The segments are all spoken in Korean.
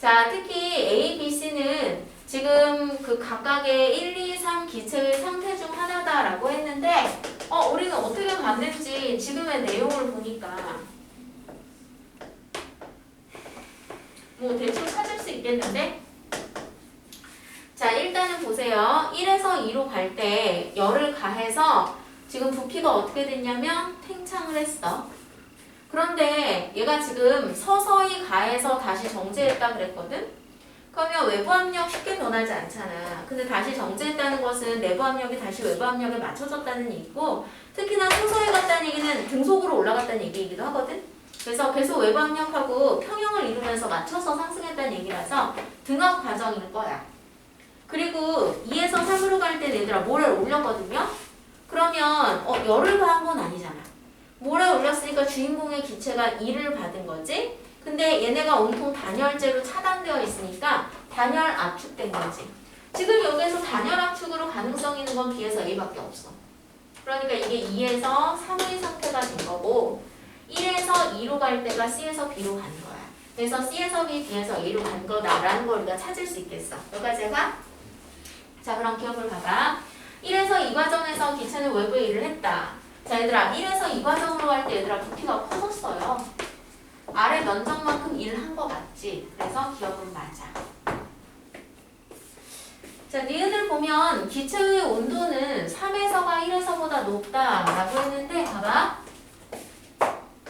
자, 특히 A, B, C는 지금 그 각각의 1, 2, 3 기체의 상태 중 하나다라고 했는데 어, 우리는 어떻게 봤는지 지금의 내용을 보니까 뭐 대충 찾을 수 있겠는데 자, 일단은 보세요. 1에서 2로 갈 때 열을 가해서 지금 부피가 어떻게 됐냐면 팽창을 했어. 그런데 얘가 지금 서서히 가해서 다시 정제했다 그랬거든? 그러면 외부 압력 쉽게 변하지 않잖아. 근데 다시 정제했다는 것은 내부 압력이 다시 외부 압력에 맞춰졌다는 얘기고 특히나 서서히 갔다는 얘기는 등속으로 올라갔다는 얘기이기도 하거든? 그래서 계속 외부 압력하고 평형을 이루면서 맞춰서 상승했다는 얘기라서 등압 과정일 거야. 그리고 2에서 3으로 갈 때 얘들아 모래를 올렸거든요? 그러면 어, 열을 가한 건 아니잖아. 모래 올렸으니까 주인공의 기체가 2를 받은 거지? 근데 얘네가 온통 단열재로 차단되어 있으니까 단열 압축된 거지. 지금 여기에서 단열 압축으로 가능성 있는 건 B에서 A밖에 없어. 그러니까 이게 2에서 3의 상태가 된 거고 1에서 2로 갈 때가 C에서 B로 간 거야. 그래서 C에서 B, B에서 A로 간 거다라는 걸 우리가 찾을 수 있겠어. 여기까지가? 자 그럼 기억을 봐봐. 1에서 2 과정에서 기체는 외부에 일을 했다. 자 얘들아 1에서 2 과정으로 갈 때 얘들아 부피가 커졌어요. 아래 면적만큼 일을 한 거 맞지? 그래서 기억은 맞아. 자, 니은을 보면 기체의 온도는 3에서가 1에서보다 높다 라고 했는데 봐봐.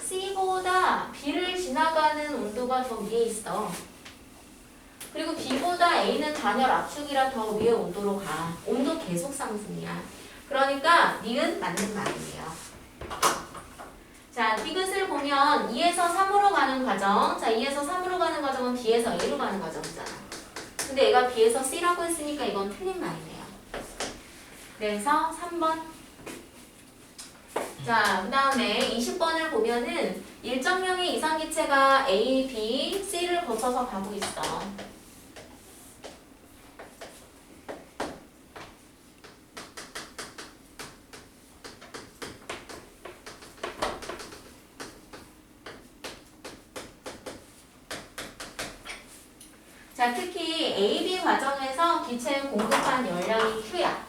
C보다 B를 지나가는 온도가 더 위에 있어. 그리고 B보다 A는 단열 압축이라 더 위에 온도로 가. 온도 계속 상승이야. 그러니까 니은 맞는 말이에요. 자, 디귿을 보면 2에서 3으로 가는 과정. 자, 2에서 3으로 가는 과정은 B에서 A로 가는 과정이잖아. 근데 얘가 B에서 C라고 했으니까 이건 틀린 말이네요. 그래서 3번. 자, 그 다음에 20번을 보면은 일정량의 이상 기체가 A, B, C를 거쳐서 가고 있어. 자, 특히 AB 과정에서 기체에 공급한 열량이 Q야.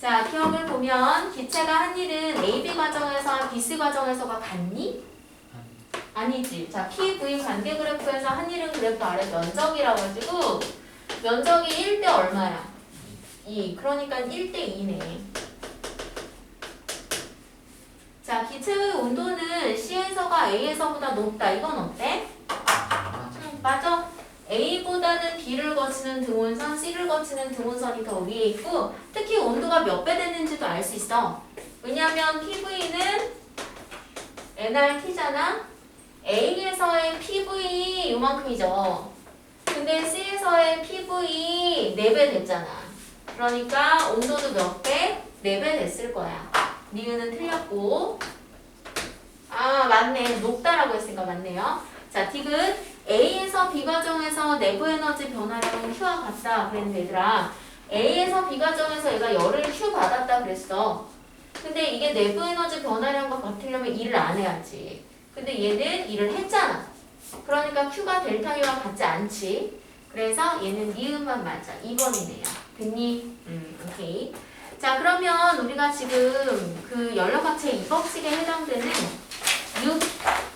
자, 기억을 보면 기체가 한 일은 AB 과정에서 BC 과정에서가 같니? 아니지. 자, PV 관계 그래프에서 한 일은 그래프 아래 면적이라 가지고 면적이 1대 얼마야? 2. 그러니까 1대 2네. 자, 기체의 온도는 C에서가 A에서보다 높다. 이건 어때? 응, 맞아. A보다는 B를 거치는 등온선, C를 거치는 등온선이 더 위에 있고 특히 온도가 몇 배 됐는지도 알 수 있어. 왜냐하면 PV는 nRT잖아. A에서의 PV 요만큼이죠. 근데 C에서의 PV 4배 됐잖아. 그러니까 온도도 몇 배? 4배 됐을 거야. 니은은 틀렸고 아 맞네. 높다라고 했으니까 맞네요. 자, 디귿 A에서 B 과정에서 내부 에너지 변화량은 Q와 같다 그랬는데 얘들아 A에서 B 과정에서 얘가 열을 Q 받았다 그랬어. 근데 이게 내부 에너지 변화량과 같으려면 일을 안 해야지. 근데 얘는 일을 했잖아. 그러니까 Q가 델타 U와 같지 않지. 그래서 얘는 니은만 맞아. 2번이네요. 됐니? 음 오케이. 자 그러면 우리가 지금 그 연료각체 2법칙에 해당되는 6,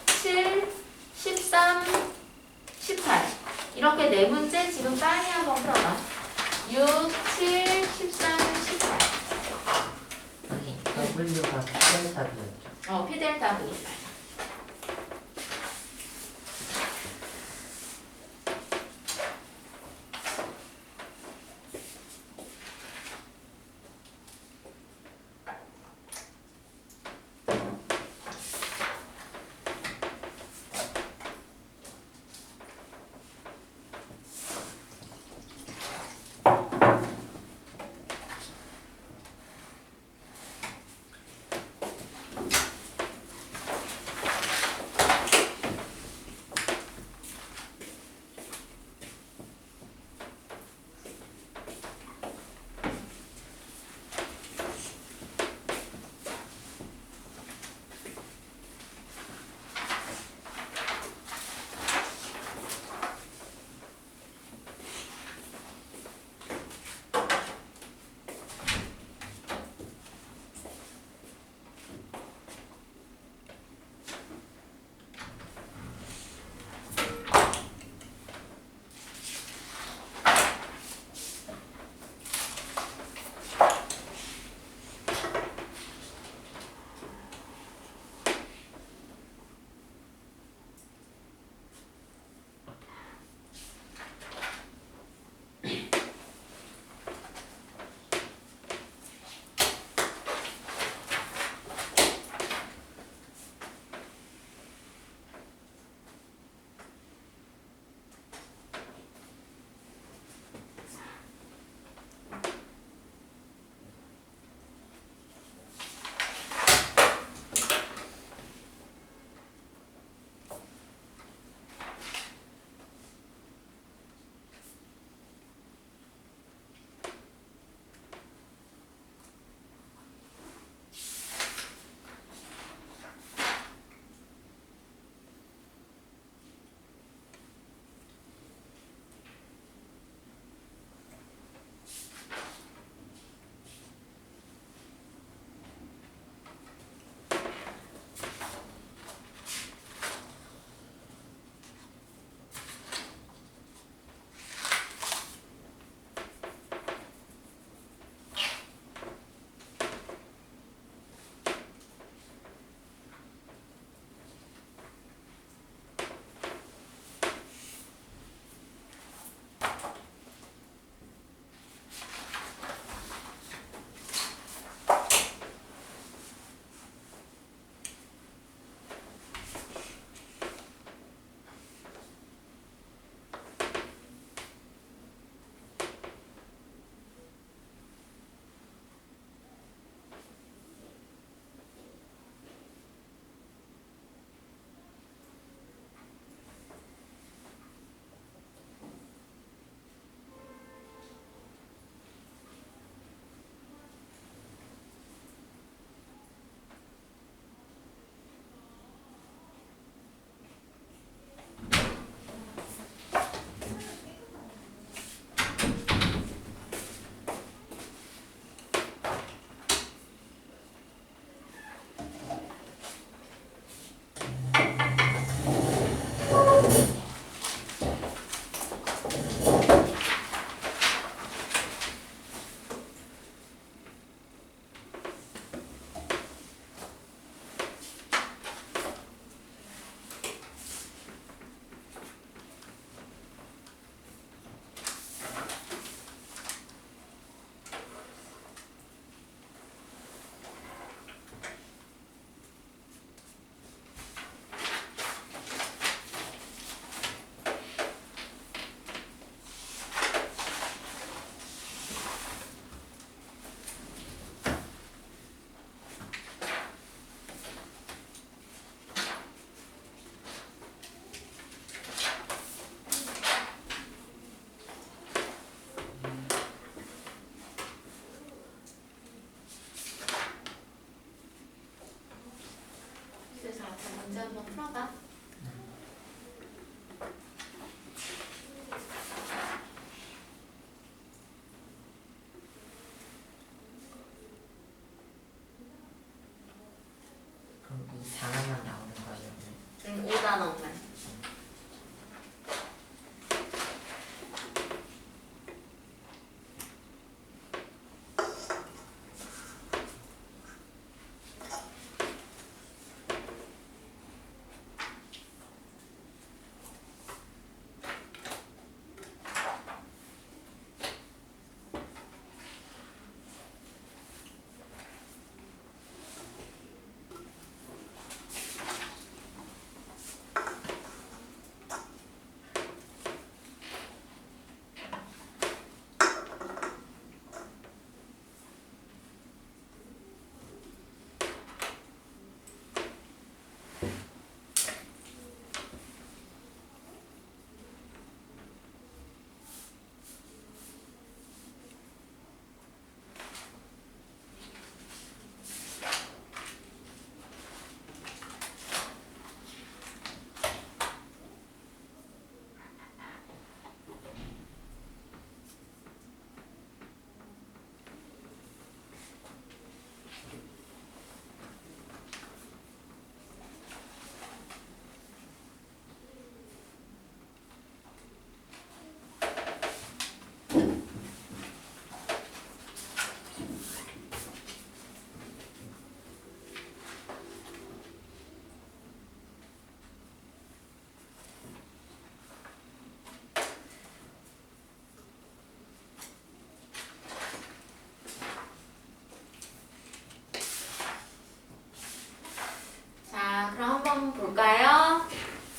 7, 13, 18 이렇게 네 문제 지금 빨리 한번 풀어봐. 6, 7, 13, 18 W가 셀탑이었죠. 어, 피델타 V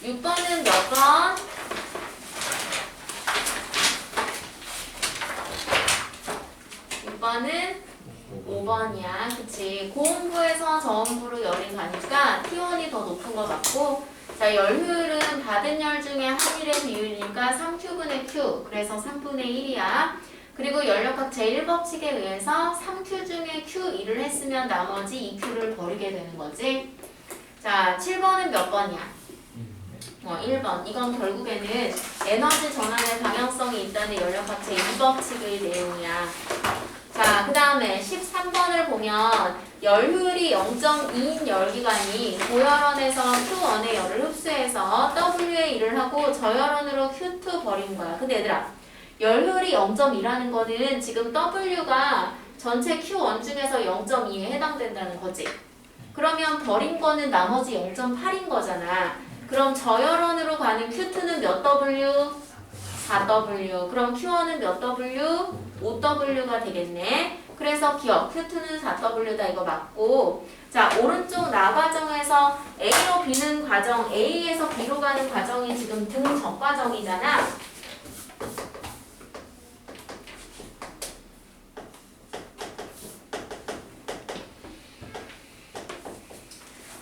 맞아 1번은 몇 번? 6번은 5번이야. 그치. 고온부에서 저온부로 열이 가니까 T1이 더 높은 거 맞고 자, 열효율은 받은 열 중에 한일의 비율이니까 3Q분의 Q. 그래서 3분의 1이야. 그리고 연력학 제1법칙에 의해서 3Q 중에 Q1을 했으면 나머지 2Q를 버리게 되는 거지. 자, 7번은 몇 번이야? 어, 1번. 이건 결국에는 에너지 전환의 방향성이 있다는 연력학 제2법칙의 내용이야. 자, 그 다음에 13번을 보면 열효율이 0.2인 열기관이 고열원에서 Q1의 열을 흡수해서 W의 일을 하고 저열원으로 Q2 버린 거야. 근데 얘들아, 열효율이 0.2라는 거는 지금 W가 전체 Q1 중에서 0.2에 해당된다는 거지. 그러면 버린 거는 나머지 0.8인 거잖아. 그럼 저열원으로 가는 Q2는 몇 W? 4W. 그럼 Q1은 몇 W? 5W가 되겠네. 그래서 기억 Q2는 4W다 이거 맞고 자 오른쪽 나 과정에서 A로 B는 과정 A에서 B로 가는 과정이 지금 등적 과정이잖아.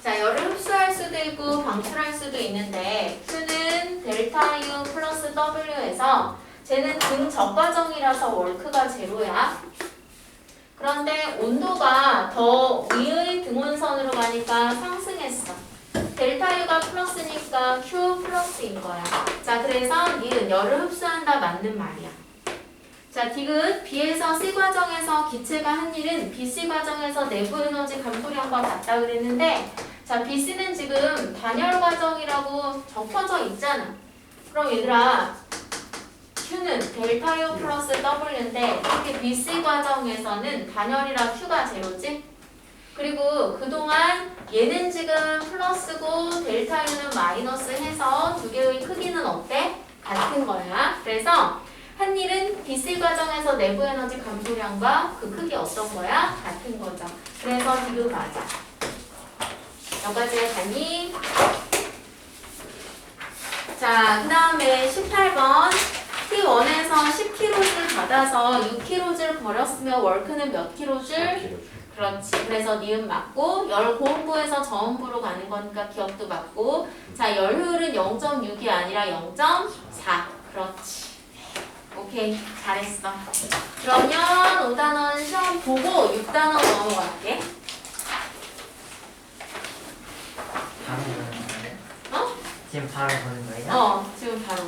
자 열을 있고 방출할 수도 있는데 Q는 델타 U 플러스 W에서 쟤는 등적 과정이라서 월크가 제로야. 그런데 온도가 더 위의 등온선으로 가니까 상승했어. 델타 U가 플러스니까 Q 플러스인 거야. 자, 그래서 니은 열을 흡수한다 맞는 말이야. 자, 디귿 B에서 C 과정에서 기체가 한 일은 BC 과정에서 내부 에너지 감소량과 같다 그랬는데 자, BC는 지금 단열 과정이라고 적혀져 있잖아. 그럼 얘들아 Q는 델타 U 플러스 W인데 이렇게 BC 과정에서는 단열이라 Q가 제로지? 그리고 그동안 얘는 지금 플러스고 델타 U는 마이너스 해서 두 개의 크기는 어때? 같은 거야. 그래서 한 일은 BC 과정에서 내부 에너지 감소량과 그 크기 어떤 거야? 같은 거죠. 그래서 지금 맞아. 여기까지 가니? 자, 그 다음에 18번. T1에서 10kJ 받아서 6kJ 버렸으면 월크는 몇 kJ? 그렇지. 그래서 니은 맞고 열 고온부에서 저온부로 가는 거니까 기억도 맞고 자 열 효율은 0.6이 아니라 0.4. 그렇지. 오케이 잘했어. 그러면 5단원 시험 보고 6단원 넘어갈게. 바로 보는 거예요? 어? 지금 바로 보는 거예요? 어 지금 바로.